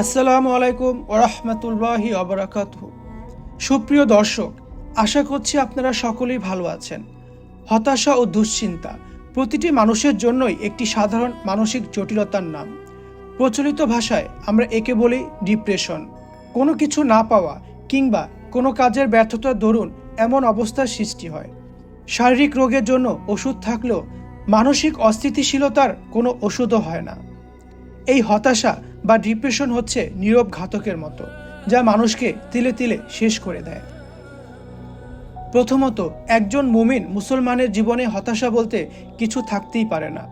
আসসালামু আলাইকুম ওরহমতুল্লাহি অবরাকাত সুপ্রিয় দর্শক, আশা করছি আপনারা সকলেই ভালো আছেন। হতাশা ও দুশ্চিন্তা প্রতিটি মানুষের জন্যই একটি সাধারণ মানসিক জটিলতার নাম। প্রচলিত ভাষায় আমরা একে বলি ডিপ্রেশন। কোনো কিছু না পাওয়া কিংবা কোনো কাজের ব্যর্থতার দরুন এমন অবস্থার সৃষ্টি হয়। শারীরিক রোগের জন্য ওষুধ থাকলেও মানসিক অস্থিতিশীলতার কোনো ওষুধও হয় না। এই হতাশা বা ডিপ্রেশন হচ্ছে নীরব ঘাতকের মতো, যা মানুষকে তিলে তিলে শেষ করে দেয়। প্রথমত, একজন মুমিন মুসলমানের জীবনে হতাশা বলতে কিছু থাকতেই পারে না।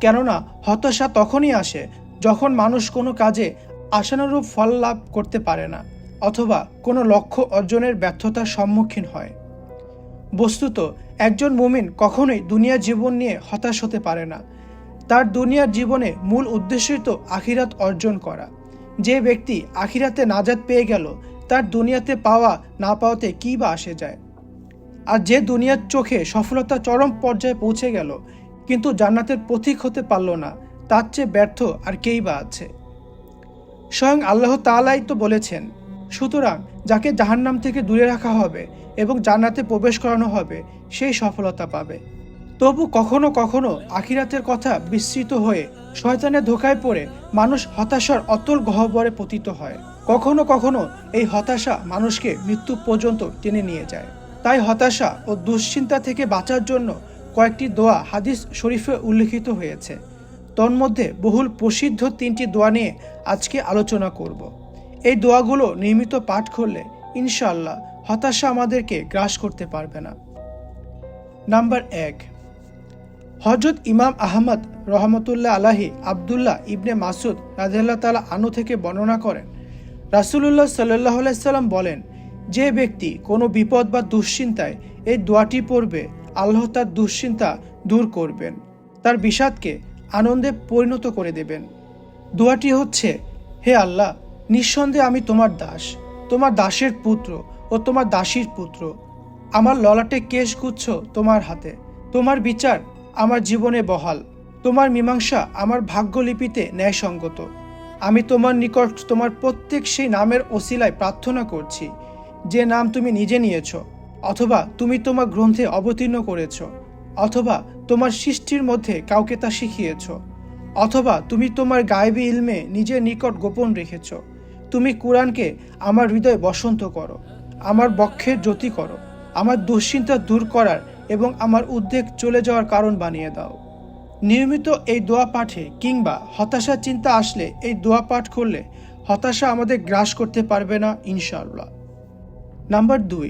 কেননা, হতাশা তখনই আসে যখন মানুষ কোনো কাজে আশানুরূপ ফল লাভ করতে পারে না, অথবা কোনো লক্ষ্য অর্জনের ব্যর্থতার সম্মুখীন হয়। বস্তুত, একজন মুমিন কখনোই দুনিয়ার জীবন নিয়ে হতাশ হতে পারে না তার দুনিয়ার জীবনে মূল উদ্দেশ্যই তো আখিরাত অর্জন করা। যে ব্যক্তি আখিরাতে নাজাত পেয়ে গেল, তার দুনিয়াতে পাওয়া না পাওয়াতে কী বা আসে যায়? আর যে দুনিয়ার চোখে সফলতা চরম পর্যায়ে পৌঁছে গেল, কিন্তু জান্নাতের পথিক হতে পারল না, তার চেয়ে ব্যর্থ আর কেই বা আছে? স্বয়ং আল্লাহ তালাই তো বলেছেন, সুতরাং যাকে জাহান্নাম থেকে দূরে রাখা হবে এবং জান্নাতে প্রবেশ করানো হবে সেই সফলতা পাবে। তবু কখনো কখনো আখিরাতের কথা বিস্মৃত হয়ে শয়তানের ধোকায় পড়ে মানুষ হতাশার অতল গহ্বরে পতিত হয়। কখনো কখনো এই হতাশা মানুষকে মৃত্যু পর্যন্ত টেনে নিয়ে যায়। তাই হতাশা ও দুশ্চিন্তা থেকে বাঁচার জন্য কয়েকটি দোয়া হাদিস শরীফে উল্লেখিত হয়েছে। তন্মধ্যে বহুল প্রসিদ্ধ তিনটি দোয়া নিয়ে আজকে আলোচনা করব। এই দোয়াগুলো নিয়মিত পাঠ করলে ইনশাল্লাহ হতাশা আমাদেরকে গ্রাস করতে পারবে না। নাম্বার এক হজরত ইমাম আহমদ রহমতুল্লাহ আলাহি আবদুল্লাহ ইবনে মাসুদ রাজিয়াল্লাহ তালা আনু থেকে বর্ণনা করেন। রাসুলুল্লাহ সাল্লাহ সাল্লাম বলেন, যে ব্যক্তি কোনো বিপদ বা দুশ্চিন্তায় এই দোয়াটি পড়বে, আল্লাহ তার দুশ্চিন্তা দূর করবেন। তার বিষাদকে আনন্দে পরিণত করে দেবেন। দোয়াটি হচ্ছে, হে আল্লাহ, নিঃসন্দেহে আমি তোমার দাস, তোমার দাসের পুত্র ও তোমার দাসীর পুত্র। আমার ললাটে কেশগুচ্ছ তোমার হাতে। তোমার বিচার আমার জীবনে বহাল। তোমার মীমাংসা আমার ভাগ্যলিপিতে ন্যায়সঙ্গত। আমি তোমার নিকট তোমার প্রত্যেক সেই নামের ওসিলায় প্রার্থনা করছি, যে নাম তুমি নিজে নিয়েছ, অথবা তুমি তোমার গ্রন্থে অবতীর্ণ করেছ, অথবা তোমার সৃষ্টির মধ্যে কাউকে তা শিখিয়েছ, অথবা তুমি তোমার গায়েবী ইলমে নিজের নিকট গোপন রেখেছ। তুমি কোরআনকে আমার হৃদয় বসন্ত করো, আমার বক্ষের জ্যোতি করো, আমার দুশ্চিন্তা দূর করার এবং আমার উদ্বেগ চলে যাওয়ার কারণ বানিয়ে দাও। নিয়মিত এই দোয়া পাঠে কিংবা হতাশা, চিন্তা আসলে এই দোয়া পাঠ করলে হতাশা আমাদের গ্রাস করতে পারবে না, ইনশাআল্লাহ। নাম্বার দুই,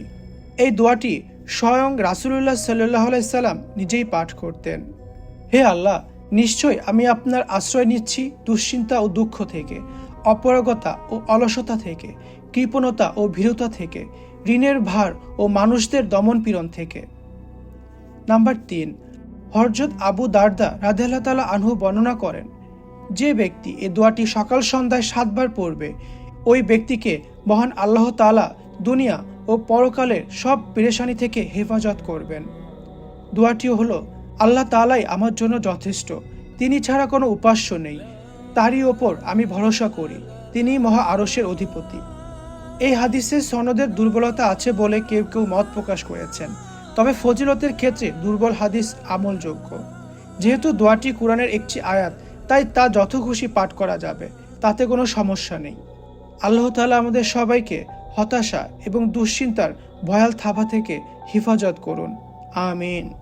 এই দোয়াটি স্বয়ং রাসুলুল্লাহ সাল্লাহ সাল্লাম নিজেই পাঠ করতেন। হে আল্লাহ নিশ্চয় আমি আপনার আশ্রয় নিচ্ছি দুশ্চিন্তা ও দুঃখ থেকে, অপরাগতা ও অলসতা থেকে, কৃপণতা ও ভীরতা থেকে, ঋণের ভার ও মানুষদের দমনপীড়ন থেকে। নাম্বার তিন, হরজত আবু দারদা রাধেল্লা তালা আনহু বর্ণনা করেন, যে ব্যক্তি এ দোয়াটি সকাল সন্ধ্যায় সাতবার পড়বে, ওই ব্যক্তিকে মহান আল্লাহ তালা দুনিয়া ও পরকালের সব পেরেশানি থেকে হেফাজত করবেন। দোয়াটিও হলো, আল্লাহ তালাই আমার জন্য যথেষ্ট, তিনি ছাড়া কোনো উপাস্য নেই, তারই ওপর আমি ভরসা করি তিনি মহা আরসের অধিপতি। এই হাদিসের সনদের দুর্বলতা আছে বলে কেউ কেউ মত প্রকাশ করেছেন। তবে ফজিলতের ক্ষেত্রে দুর্বল হাদিস আমলযোগ্য। যেহেতু দোয়াটি কোরআনের একটি আয়াত, তাই তা যত খুশি পাঠ করা যাবে, তাতে কোনো সমস্যা নেই। আল্লাহ তালা আমাদের সবাইকে হতাশা এবং দুশ্চিন্তার ভয়াল থাবা থেকে হেফাজত করুন। আমিন।